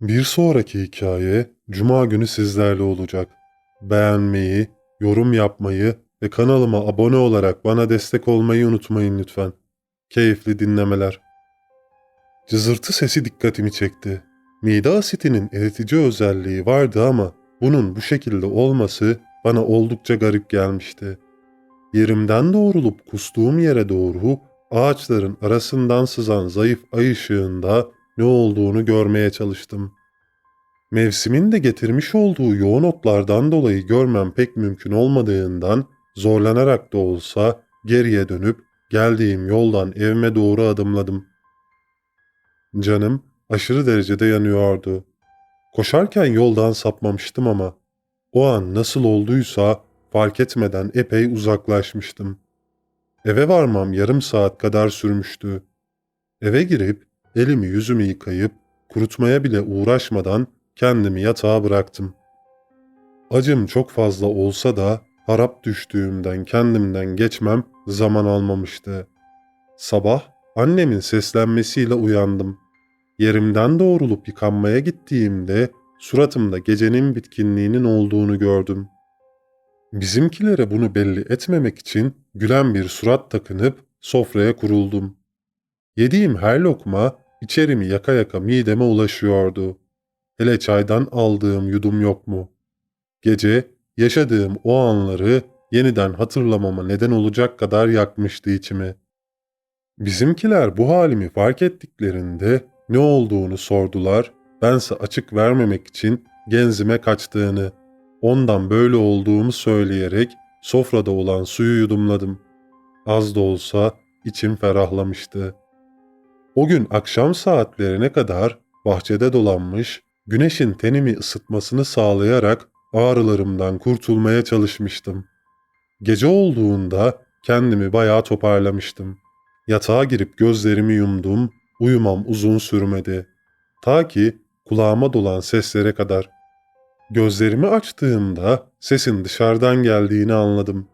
Bir sonraki hikaye Cuma günü sizlerle olacak. Beğenmeyi, yorum yapmayı ve kanalıma abone olarak bana destek olmayı unutmayın lütfen. Keyifli dinlemeler. Cızırtı sesi dikkatimi çekti. Mide asitinin eritici özelliği vardı ama bunun bu şekilde olması bana oldukça garip gelmişti. Yerimden doğrulup kustuğum yere doğru ağaçların arasından sızan zayıf ay ışığında ne olduğunu görmeye çalıştım. Mevsimin de getirmiş olduğu yoğun otlardan dolayı görmem pek mümkün olmadığından zorlanarak da olsa geriye dönüp geldiğim yoldan evime doğru adımladım. Canım aşırı derecede yanıyordu. Koşarken yoldan sapmamıştım ama o an nasıl olduysa fark etmeden epey uzaklaşmıştım. Eve varmam yarım saat kadar sürmüştü. Eve girip elimi yüzümü yıkayıp kurutmaya bile uğraşmadan kendimi yatağa bıraktım. Acım çok fazla olsa da harap düştüğümden kendimden geçmem zaman almamıştı. Sabah annemin seslenmesiyle uyandım. Yerimden doğrulup yıkanmaya gittiğimde suratımda gecenin bitkinliğinin olduğunu gördüm. Bizimkilere bunu belli etmemek için gülen bir surat takınıp sofraya kuruldum. Yediğim her lokma içerimi yaka yaka mideme ulaşıyordu. Hele çaydan aldığım yudum yok mu? Gece yaşadığım o anları yeniden hatırlamama neden olacak kadar yakmıştı içimi. Bizimkiler bu halimi fark ettiklerinde ne olduğunu sordular. Bense açık vermemek için genzime kaçtığını, ondan böyle olduğumu söyleyerek sofrada olan suyu yudumladım. Az da olsa içim ferahlamıştı. O gün akşam saatlerine kadar bahçede dolanmış, güneşin tenimi ısıtmasını sağlayarak ağrılarımdan kurtulmaya çalışmıştım. Gece olduğunda kendimi bayağı toparlamıştım. Yatağa girip gözlerimi yumdum, uyumam uzun sürmedi. Ta ki kulağıma dolan seslere kadar. Gözlerimi açtığımda sesin dışarıdan geldiğini anladım.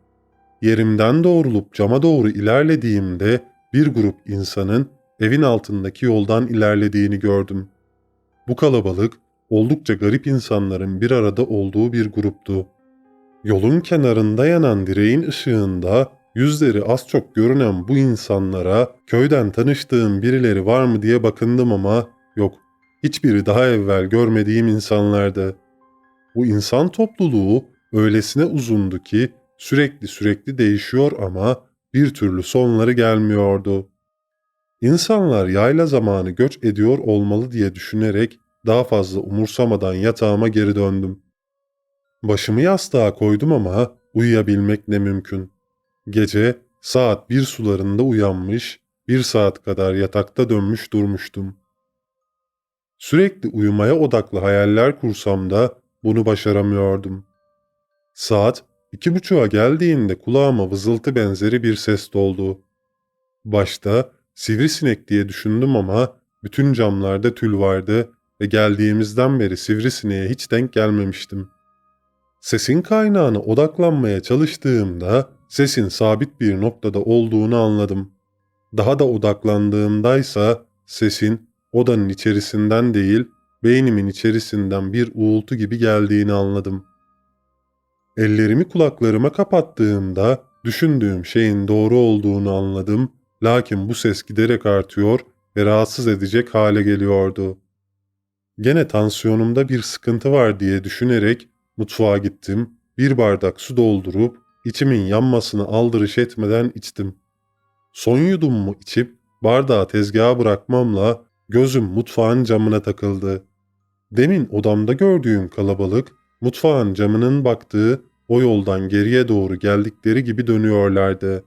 Yerimden doğrulup cama doğru ilerlediğimde bir grup insanın evin altındaki yoldan ilerlediğini gördüm. Bu kalabalık oldukça garip insanların bir arada olduğu bir gruptu. Yolun kenarında yanan direğin ışığında yüzleri az çok görünen bu insanlara köyden tanıştığım birileri var mı diye bakındım ama yok. Hiçbiri daha evvel görmediğim insanlardı. Bu insan topluluğu öylesine uzundu ki sürekli sürekli değişiyor ama bir türlü sonları gelmiyordu. İnsanlar yayla zamanı göç ediyor olmalı diye düşünerek daha fazla umursamadan yatağıma geri döndüm. Başımı yastığa koydum ama uyuyabilmek ne mümkün. Gece saat bir sularında uyanmış, bir saat kadar yatakta dönmüş durmuştum. Sürekli uyumaya odaklı hayaller kursam da bunu başaramıyordum. Saat iki buçuğa geldiğinde kulağıma vızıltı benzeri bir ses doldu. Başta sivrisinek diye düşündüm ama bütün camlarda tül vardı ve geldiğimizden beri sivrisineğe hiç denk gelmemiştim. Sesin kaynağına odaklanmaya çalıştığımda sesin sabit bir noktada olduğunu anladım. Daha da odaklandığımdaysa sesin odanın içerisinden değil, beynimin içerisinden bir uğultu gibi geldiğini anladım. Ellerimi kulaklarıma kapattığımda düşündüğüm şeyin doğru olduğunu anladım. Lakin bu ses giderek artıyor ve rahatsız edecek hale geliyordu. Gene tansiyonumda bir sıkıntı var diye düşünerek mutfağa gittim. Bir bardak su doldurup içimin yanmasını aldırış etmeden içtim. Son yudumumu içip bardağı tezgaha bırakmamla gözüm mutfağın camına takıldı. Demin odamda gördüğüm kalabalık mutfağın camının baktığı o yoldan geriye doğru geldikleri gibi dönüyorlardı.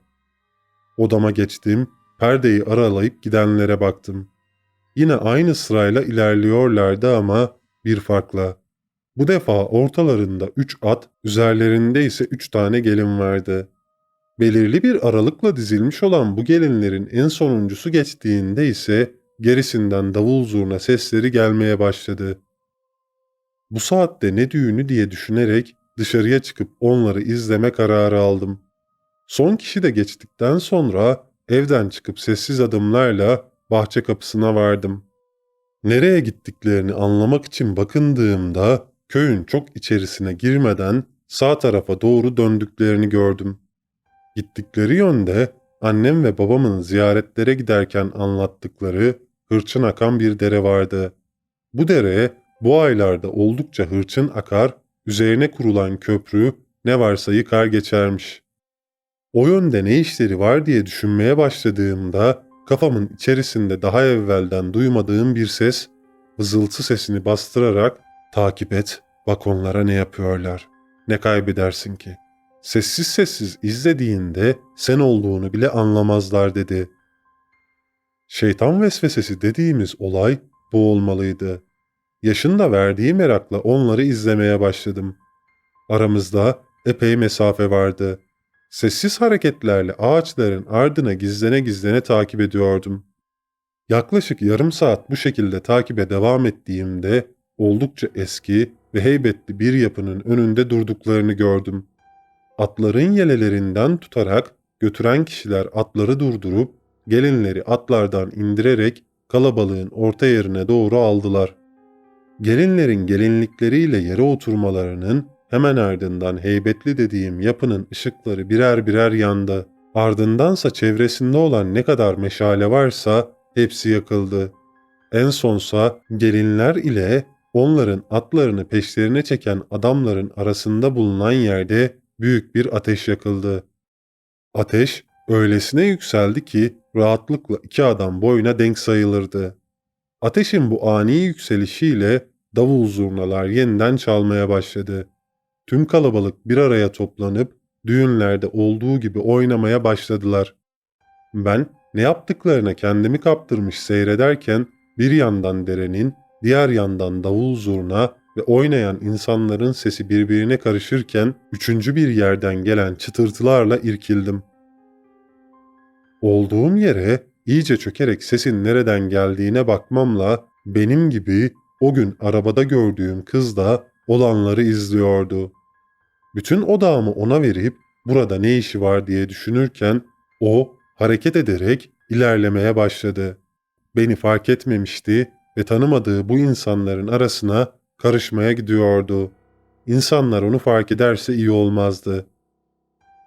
Odama geçtim, perdeyi aralayıp gidenlere baktım. Yine aynı sırayla ilerliyorlardı ama bir farkla. Bu defa ortalarında üç at, üzerlerinde ise üç tane gelin vardı. Belirli bir aralıkla dizilmiş olan bu gelinlerin en sonuncusu geçtiğinde ise gerisinden davul zurna sesleri gelmeye başladı. Bu saatte ne düğünü diye düşünerek dışarıya çıkıp onları izleme kararı aldım. Son kişi de geçtikten sonra evden çıkıp sessiz adımlarla bahçe kapısına vardım. Nereye gittiklerini anlamak için bakındığımda köyün çok içerisine girmeden sağ tarafa doğru döndüklerini gördüm. Gittikleri yönde annem ve babamın ziyaretlere giderken anlattıkları hırçın akan bir dere vardı. Bu dere bu aylarda oldukça hırçın akar, üzerine kurulan köprü ne varsa yıkar geçermiş. O yönde ne işleri var diye düşünmeye başladığımda kafamın içerisinde daha evvelden duymadığım bir ses vızıltı sesini bastırarak takip et, bak onlara ne yapıyorlar. Ne kaybedersin ki? Sessiz sessiz izlediğinde sen olduğunu bile anlamazlar dedi. Şeytan vesvesesi dediğimiz olay bu olmalıydı. Yaşında verdiği merakla onları izlemeye başladım. Aramızda epey mesafe vardı. Sessiz hareketlerle ağaçların ardına gizlene gizlene takip ediyordum. Yaklaşık yarım saat bu şekilde takibe devam ettiğimde oldukça eski ve heybetli bir yapının önünde durduklarını gördüm. Atların yelelerinden tutarak götüren kişiler atları durdurup gelinleri atlardan indirerek kalabalığın orta yerine doğru aldılar. Gelinlerin gelinlikleriyle yere oturmalarının hemen ardından heybetli dediğim yapının ışıkları birer birer yandı. Ardındansa çevresinde olan ne kadar meşale varsa hepsi yakıldı. En sonsa gelinler ile onların atlarını peşlerine çeken adamların arasında bulunan yerde büyük bir ateş yakıldı. Ateş öylesine yükseldi ki rahatlıkla iki adam boyuna denk sayılırdı. Ateşin bu ani yükselişiyle davul zurnalar yeniden çalmaya başladı. Tüm kalabalık bir araya toplanıp düğünlerde olduğu gibi oynamaya başladılar. Ben ne yaptıklarına kendimi kaptırmış seyrederken bir yandan derenin, diğer yandan davul zurna ve oynayan insanların sesi birbirine karışırken üçüncü bir yerden gelen çıtırtılarla irkildim. Olduğum yere iyice çökerek sesin nereden geldiğine bakmamla benim gibi o gün arabada gördüğüm kız da olanları izliyordu. Bütün odağımı ona verip burada ne işi var diye düşünürken o hareket ederek ilerlemeye başladı. Beni fark etmemişti ve tanımadığı bu insanların arasına karışmaya gidiyordu. İnsanlar onu fark ederse iyi olmazdı.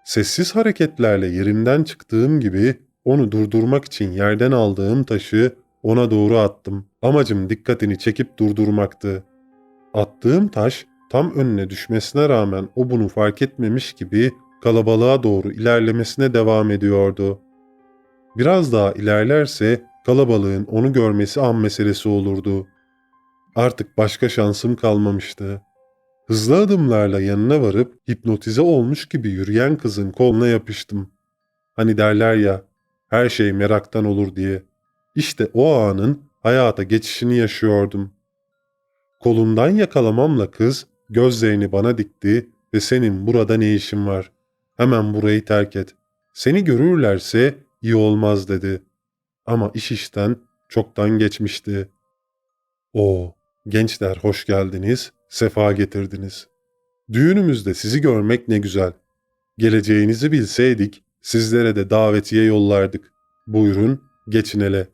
Sessiz hareketlerle yerimden çıktığım gibi onu durdurmak için yerden aldığım taşı ona doğru attım. Amacım dikkatini çekip durdurmaktı. Attığım taş tam önüne düşmesine rağmen o bunu fark etmemiş gibi kalabalığa doğru ilerlemesine devam ediyordu. Biraz daha ilerlerse kalabalığın onu görmesi an meselesi olurdu. Artık başka şansım kalmamıştı. Hızlı adımlarla yanına varıp hipnotize olmuş gibi yürüyen kızın koluna yapıştım. Hani derler ya, her şey meraktan olur diye. İşte o anın hayata geçişini yaşıyordum. Kolundan yakalamamla kız gözlerini bana dikti ve senin burada ne işin var? Hemen burayı terk et. Seni görürlerse iyi olmaz dedi. Ama iş işten çoktan geçmişti. O gençler hoş geldiniz, sefa getirdiniz. Düğünümüzde sizi görmek ne güzel. Geleceğinizi bilseydik sizlere de davetiye yollardık. Buyurun geçin hele.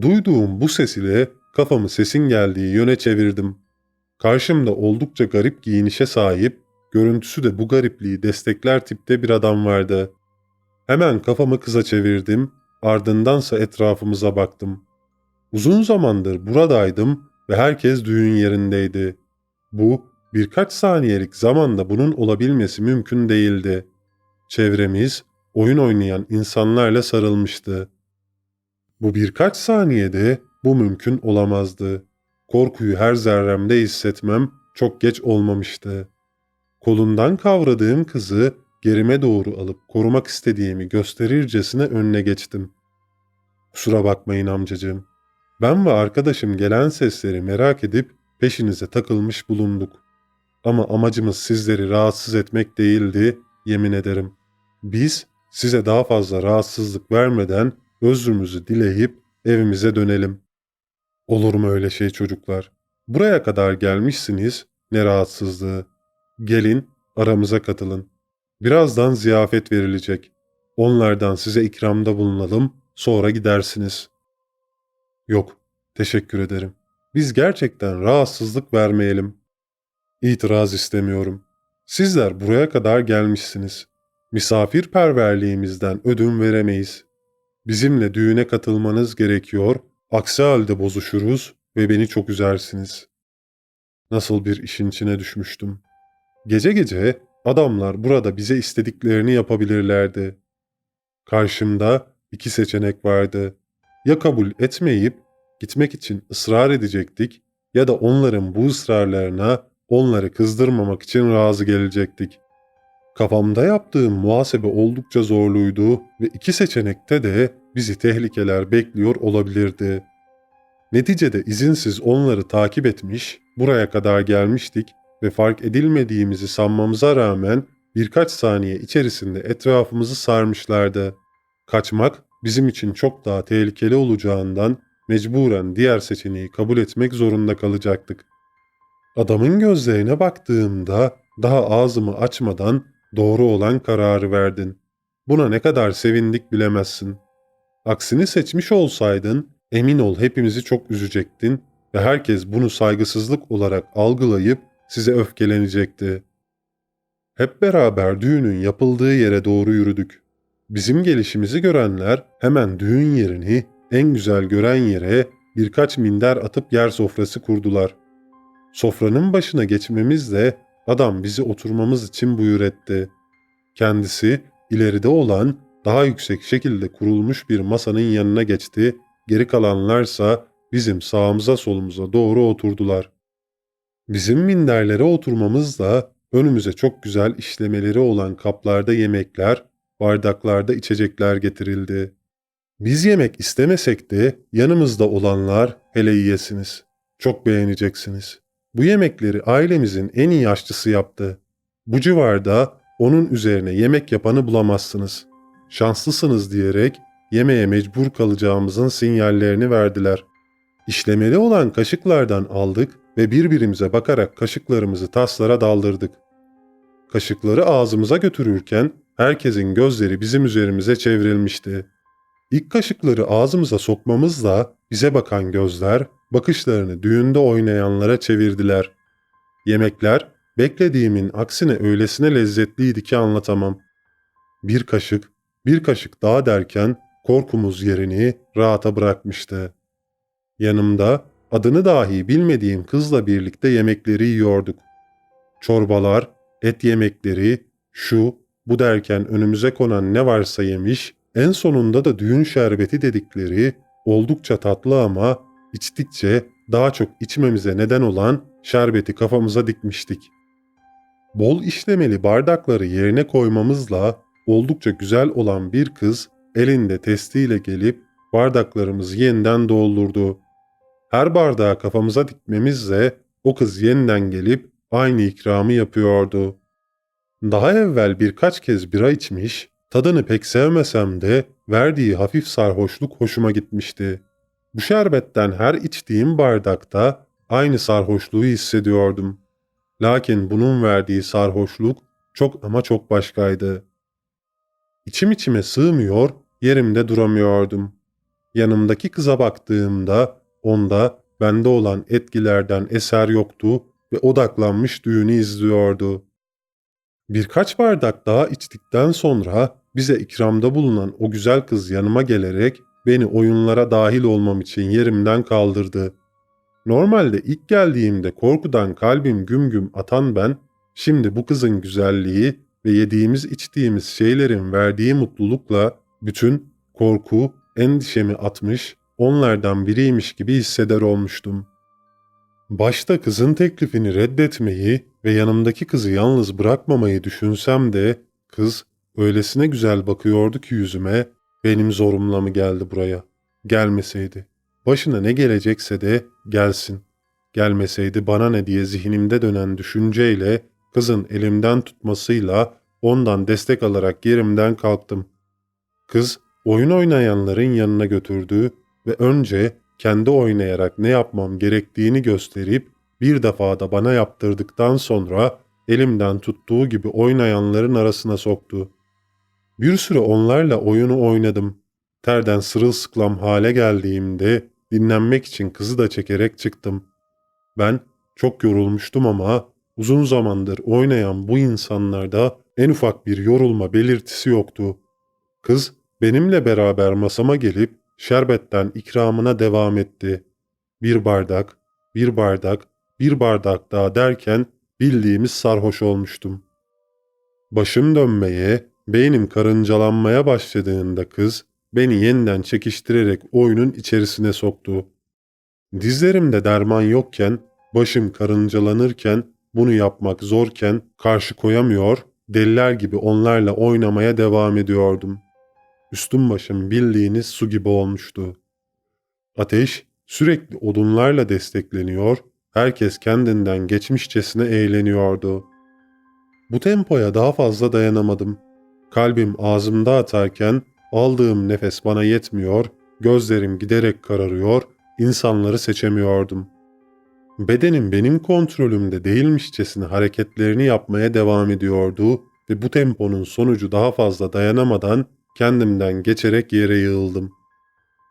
Duyduğum bu ses ile kafamı sesin geldiği yöne çevirdim. Karşımda oldukça garip giyinişe sahip, görüntüsü de bu garipliği destekler tipte bir adam vardı. Hemen kafamı kıza çevirdim, ardındansa etrafımıza baktım. Uzun zamandır buradaydım ve herkes düğün yerindeydi. Bu birkaç saniyelik zamanda bunun olabilmesi mümkün değildi. Çevremiz oyun oynayan insanlarla sarılmıştı. Bu birkaç saniyede bu mümkün olamazdı. Korkuyu her zerremde hissetmem çok geç olmamıştı. Kolundan kavradığım kızı gerime doğru alıp korumak istediğimi gösterircesine önüne geçtim. Kusura bakmayın amcacığım. Ben ve arkadaşım gelen sesleri merak edip peşinize takılmış bulunduk. Ama amacımız sizleri rahatsız etmek değildi, yemin ederim. Biz size daha fazla rahatsızlık vermeden özrümüzü dileyip evimize dönelim. Olur mu öyle şey çocuklar? Buraya kadar gelmişsiniz, ne rahatsızlığı. Gelin, aramıza katılın. Birazdan ziyafet verilecek. Onlardan size ikramda bulunalım, sonra gidersiniz. Yok, Teşekkür ederim. Biz gerçekten rahatsızlık vermeyelim. İtiraz istemiyorum. Sizler buraya kadar gelmişsiniz. Misafirperverliğimizden ödün veremeyiz. Bizimle düğüne katılmanız gerekiyor, aksi halde bozuşuruz ve beni çok üzersiniz. Nasıl bir işin içine düşmüştüm. Gece gece adamlar burada bize istediklerini yapabilirlerdi. Karşımda iki seçenek vardı. Ya kabul etmeyip gitmek için ısrar edecektik ya da onların bu ısrarlarına onları kızdırmamak için razı gelecektik. Kafamda yaptığım muhasebe oldukça zorluydu ve iki seçenekte de bizi tehlikeler bekliyor olabilirdi. Neticede izinsiz onları takip etmiş, buraya kadar gelmiştik ve fark edilmediğimizi sanmamıza rağmen birkaç saniye içerisinde etrafımızı sarmışlardı. Kaçmak bizim için çok daha tehlikeli olacağından mecburen diğer seçeneği kabul etmek zorunda kalacaktık. Adamın gözlerine baktığımda daha ağzımı açmadan doğru olan kararı verdin. Buna ne kadar sevindik bilemezsin. Aksini seçmiş olsaydın emin ol hepimizi çok üzecektin ve herkes bunu saygısızlık olarak algılayıp size öfkelenecekti. Hep beraber düğünün yapıldığı yere doğru yürüdük. Bizim gelişimizi görenler hemen düğün yerini en güzel gören yere birkaç minder atıp yer sofrası kurdular. Sofranın başına geçmemizle adam bizi oturmamız için buyur etti. Kendisi ileride olan daha yüksek şekilde kurulmuş bir masanın yanına geçti, geri kalanlarsa bizim sağımıza solumuza doğru oturdular. Bizim minderlere oturmamızla önümüze çok güzel işlemeleri olan kaplarda yemekler, bardaklarda içecekler getirildi. Biz yemek istemesek de yanımızda olanlar hele yiyesiniz. Çok beğeneceksiniz. Bu yemekleri ailemizin en iyi aşçısı yaptı. Bu civarda onun üzerine yemek yapanı bulamazsınız. Şanslısınız diyerek yemeğe mecbur kalacağımızın sinyallerini verdiler. İşlemeli olan kaşıklardan aldık ve birbirimize bakarak kaşıklarımızı taslara daldırdık. Kaşıkları ağzımıza götürürken herkesin gözleri bizim üzerimize çevrilmişti. İlk kaşıkları ağzımıza sokmamızla bize bakan gözler bakışlarını düğünde oynayanlara çevirdiler. Yemekler beklediğimin aksine öylesine lezzetliydi ki anlatamam. Bir kaşık, bir kaşık daha derken korkumuz yerini rahata bırakmıştı. Yanımda adını dahi bilmediğim kızla birlikte yemekleri yiyorduk. Çorbalar, et yemekleri, şu, bu derken önümüze konan ne varsa yemiş, en sonunda da düğün şerbeti dedikleri oldukça tatlı ama içtikçe daha çok içmemize neden olan şerbeti kafamıza dikmiştik. Bol işlemeli bardakları yerine koymamızla oldukça güzel olan bir kız elinde testiyle gelip bardaklarımızı yeniden doldurdu. Her bardağı kafamıza dikmemizle o kız yeniden gelip aynı ikramı yapıyordu. Daha evvel birkaç kez bira içmiş, tadını pek sevmesem de verdiği hafif sarhoşluk hoşuma gitmişti. Bu şerbetten her içtiğim bardakta aynı sarhoşluğu hissediyordum. Lakin bunun verdiği sarhoşluk çok ama çok başkaydı. İçim içime sığmıyor, yerimde duramıyordum. Yanımdaki kıza baktığımda onda bende olan etkilerden eser yoktu ve odaklanmış düğünü izliyordu. Birkaç bardak daha içtikten sonra bize ikramda bulunan o güzel kız yanıma gelerek beni oyunlara dahil olmam için yerimden kaldırdı. Normalde ilk geldiğimde korkudan kalbim güm güm atan ben, şimdi bu kızın güzelliği ve yediğimiz içtiğimiz şeylerin verdiği mutlulukla bütün korku, endişemi atmış, onlardan biriymiş gibi hisseder olmuştum. Başta kızın teklifini reddetmeyi ve yanımdaki kızı yalnız bırakmamayı düşünsem de kız öylesine güzel bakıyordu ki yüzüme benim zorumla mı geldi buraya? Gelmeseydi. Başına ne gelecekse de gelsin. Gelmeseydi bana ne diye zihnimde dönen düşünceyle kızın elimden tutmasıyla ondan destek alarak yerimden kalktım. Kız oyun oynayanların yanına götürdü ve önce kendi oynayarak ne yapmam gerektiğini gösterip bir defa da bana yaptırdıktan sonra elimden tuttuğu gibi oynayanların arasına soktu. Bir süre onlarla oyunu oynadım. Terden sırılsıklam hale geldiğimde dinlenmek için kızı da çekerek çıktım. Ben çok yorulmuştum ama uzun zamandır oynayan bu insanlarda en ufak bir yorulma belirtisi yoktu. Kız benimle beraber masama gelip şerbetten ikramına devam etti. Bir bardak, bir bardak, bir bardak daha derken bildiğimiz sarhoş olmuştum. Başım dönmeye, beynim karıncalanmaya başladığında kız beni yeniden çekiştirerek oyunun içerisine soktu. Dizlerimde derman yokken, başım karıncalanırken, bunu yapmak zorken karşı koyamıyor, deliler gibi onlarla oynamaya devam ediyordum. Üstüm başım bildiğiniz su gibi olmuştu. Ateş sürekli odunlarla destekleniyor, herkes kendinden geçmişçesine eğleniyordu. Bu tempoya daha fazla dayanamadım. Kalbim ağzımda atarken aldığım nefes bana yetmiyor, gözlerim giderek kararıyor, insanları seçemiyordum. Bedenim benim kontrolümde değilmişçesine hareketlerini yapmaya devam ediyordu ve bu temponun sonucu daha fazla dayanamadan kendimden geçerek yere yığıldım.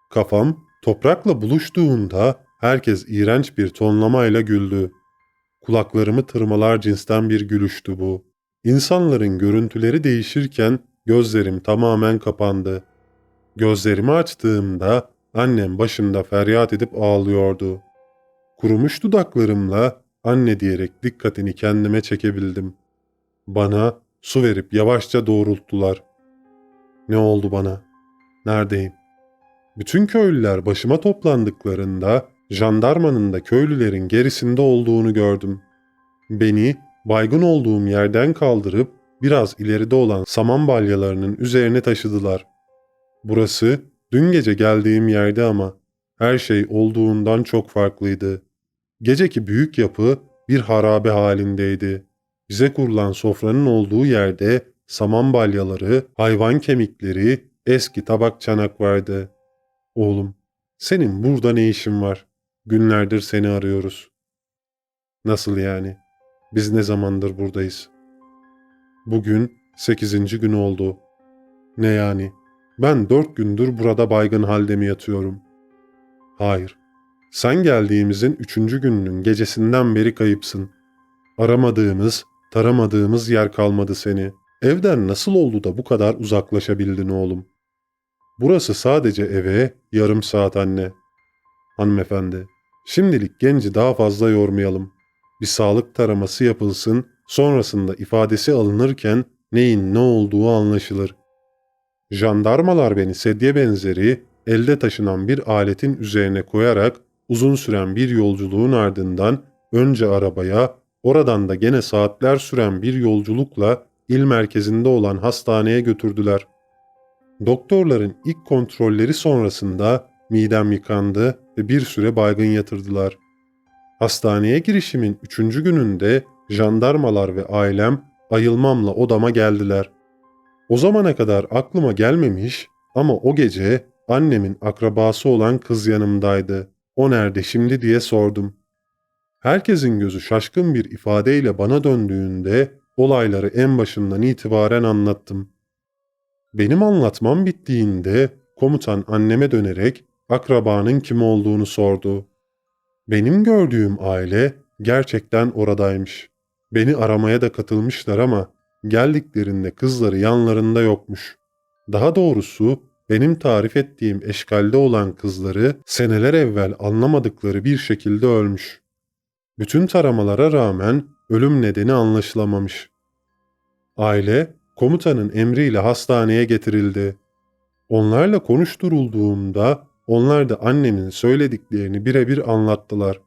Kafam toprakla buluştuğunda herkes iğrenç bir tonlamayla güldü. Kulaklarımı tırmalar cinsten bir gülüştü bu. İnsanların görüntüleri değişirken gözlerim tamamen kapandı. Gözlerimi açtığımda annem başımda feryat edip ağlıyordu. Kurumuş dudaklarımla anne diyerek dikkatini kendime çekebildim. Bana su verip yavaşça doğrulttular. Ne oldu bana? Neredeyim? Bütün köylüler başıma toplandıklarında jandarmanın da köylülerin gerisinde olduğunu gördüm. Beni baygın olduğum yerden kaldırıp biraz ileride olan saman balyalarının üzerine taşıdılar. Burası dün gece geldiğim yerde ama her şey olduğundan çok farklıydı. Geceki büyük yapı bir harabe halindeydi. Bize kurulan sofranın olduğu yerde saman balyaları, hayvan kemikleri, eski tabak çanak vardı. Oğlum, senin burada ne işin var? Günlerdir seni arıyoruz. Nasıl yani? Biz ne zamandır buradayız? Bugün sekizinci gün oldu. Ne yani? Ben dört gündür burada baygın halde mi yatıyorum? Hayır. Sen geldiğimizin üçüncü gününün gecesinden beri kayıpsın. Aramadığımız, taramadığımız yer kalmadı seni. Evden nasıl oldu da bu kadar uzaklaşabildin oğlum? Burası sadece eve yarım saat anne. Hanımefendi, şimdilik genci daha fazla yormayalım. Bir sağlık taraması yapılsın, sonrasında ifadesi alınırken neyin ne olduğu anlaşılır. Jandarmalar beni sedye benzeri elde taşınan bir aletin üzerine koyarak uzun süren bir yolculuğun ardından önce arabaya, oradan da gene saatler süren bir yolculukla il merkezinde olan hastaneye götürdüler. Doktorların ilk kontrolleri sonrasında midem yıkandı ve bir süre baygın yatırdılar. Hastaneye girişimin üçüncü gününde jandarmalar ve ailem ayılmamla odama geldiler. O zamana kadar aklıma gelmemiş ama o gece annemin akrabası olan kız yanımdaydı. O nerede şimdi diye sordum. Herkesin gözü şaşkın bir ifadeyle bana döndüğünde olayları en başından itibaren anlattım. Benim anlatmam bittiğinde komutan anneme dönerek akrabanın kim olduğunu sordu. Benim gördüğüm aile gerçekten oradaymış. Beni aramaya da katılmışlar ama geldiklerinde kızları yanlarında yokmuş. Daha doğrusu benim tarif ettiğim eşkalde olan kızları seneler evvel anlamadıkları bir şekilde ölmüş. Bütün taramalara rağmen ölüm nedeni anlaşılamamış. Aile komutanın emriyle hastaneye getirildi. Onlarla konuşturulduğumda onlar da annemin söylediklerini birebir anlattılar.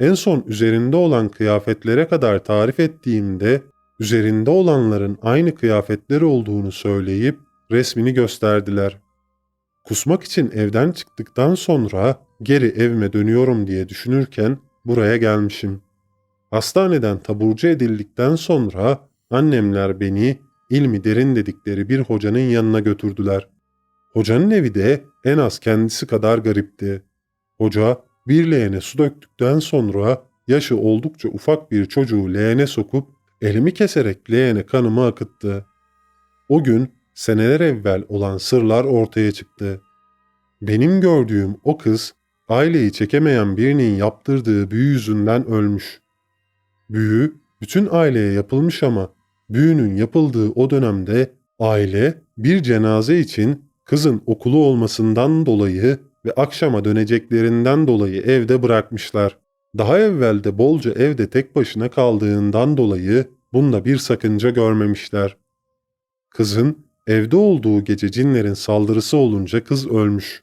En son üzerinde olan kıyafetlere kadar tarif ettiğimde üzerinde olanların aynı kıyafetler olduğunu söyleyip resmini gösterdiler. Kusmak için evden çıktıktan sonra geri evime dönüyorum diye düşünürken buraya gelmişim. Hastaneden taburcu edildikten sonra annemler beni ilmi derin dedikleri bir hocanın yanına götürdüler. Hocanın evi de en az kendisi kadar garipti. Hoca bir leğene su döktükten sonra yaşı oldukça ufak bir çocuğu leğene sokup elimi keserek leğene kanımı akıttı. O gün seneler evvel olan sırlar ortaya çıktı. Benim gördüğüm o kız aileyi çekemeyen birinin yaptırdığı büyü yüzünden ölmüş. Büyü bütün aileye yapılmış ama büyünün yapıldığı o dönemde aile bir cenaze için kızın okulu olmasından dolayı ve akşama döneceklerinden dolayı evde bırakmışlar. Daha evvel de bolca evde tek başına kaldığından dolayı bunda bir sakınca görmemişler. Kızın evde olduğu gece cinlerin saldırısı olunca kız ölmüş.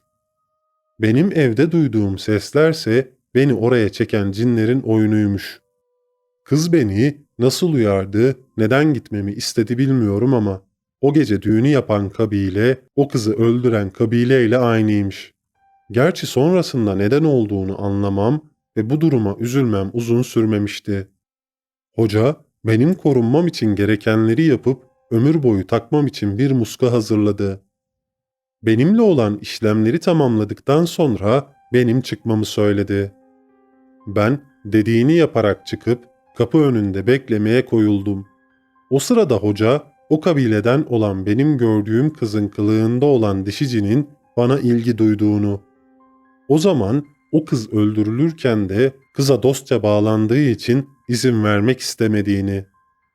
Benim evde duyduğum seslerse beni oraya çeken cinlerin oyunuymuş. Kız beni nasıl uyardı, neden gitmemi istedi bilmiyorum ama o gece düğünü yapan kabile o kızı öldüren kabileyle aynıymış. Gerçi sonrasında neden olduğunu anlamam ve bu duruma üzülmem uzun sürmemişti. Hoca benim korunmam için gerekenleri yapıp ömür boyu takmam için bir muska hazırladı. Benimle olan işlemleri tamamladıktan sonra benim çıkmamı söyledi. Ben dediğini yaparak çıkıp kapı önünde beklemeye koyuldum. O sırada hoca o kabileden olan benim gördüğüm kızın kılığında olan dişicinin bana ilgi duyduğunu, o zaman o kız öldürülürken de kıza dostça bağlandığı için izin vermek istemediğini,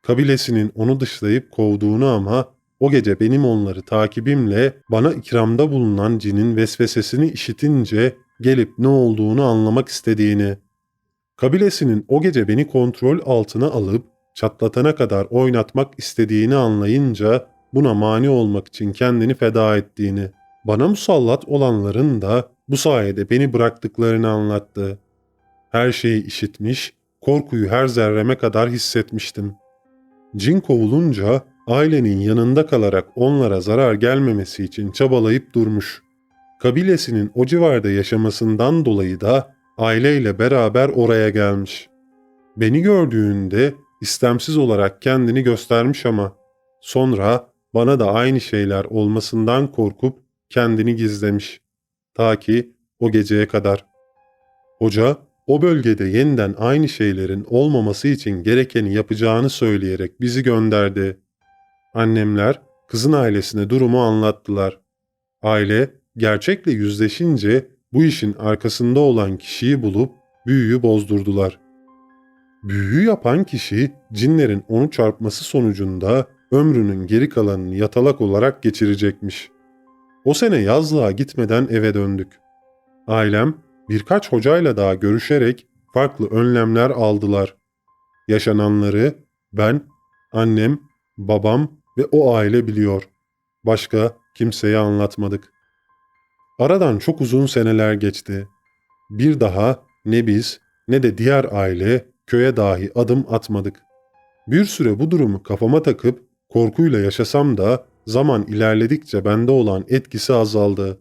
kabilesinin onu dışlayıp kovduğunu ama o gece benim onları takibimle bana ikramda bulunan cinin vesvesesini işitince gelip ne olduğunu anlamak istediğini, kabilesinin o gece beni kontrol altına alıp çatlatana kadar oynatmak istediğini anlayınca buna mani olmak için kendini feda ettiğini, bana musallat olanların da bu sayede beni bıraktıklarını anlattı. Her şeyi işitmiş, korkuyu her zerreme kadar hissetmiştim. Cin kovulunca ailenin yanında kalarak onlara zarar gelmemesi için çabalayıp durmuş. Kabilesinin o civarda yaşamasından dolayı da aileyle beraber oraya gelmiş. Beni gördüğünde istemsiz olarak kendini göstermiş ama sonra bana da aynı şeyler olmasından korkup kendini gizlemiş. Ta ki o geceye kadar. Hoca o bölgede yeniden aynı şeylerin olmaması için gerekeni yapacağını söyleyerek bizi gönderdi. Annemler kızın ailesine durumu anlattılar. Aile gerçekle yüzleşince bu işin arkasında olan kişiyi bulup büyüyü bozdurdular. Büyüyü yapan kişi cinlerin onu çarpması sonucunda ömrünün geri kalanını yatalak olarak geçirecekmiş. O sene yazlığa gitmeden eve döndük. Ailem birkaç hocayla daha görüşerek farklı önlemler aldılar. Yaşananları ben, annem, babam ve o aile biliyor. Başka kimseye anlatmadık. Aradan çok uzun seneler geçti. Bir daha ne biz ne de diğer aile köye dahi adım atmadık. Bir süre bu durumu kafama takıp korkuyla yaşasam da zaman ilerledikçe bende olan etkisi azaldı.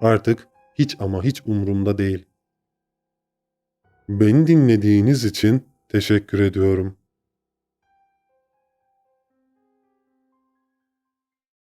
Artık hiç ama hiç umurumda değil. Beni dinlediğiniz için teşekkür ediyorum.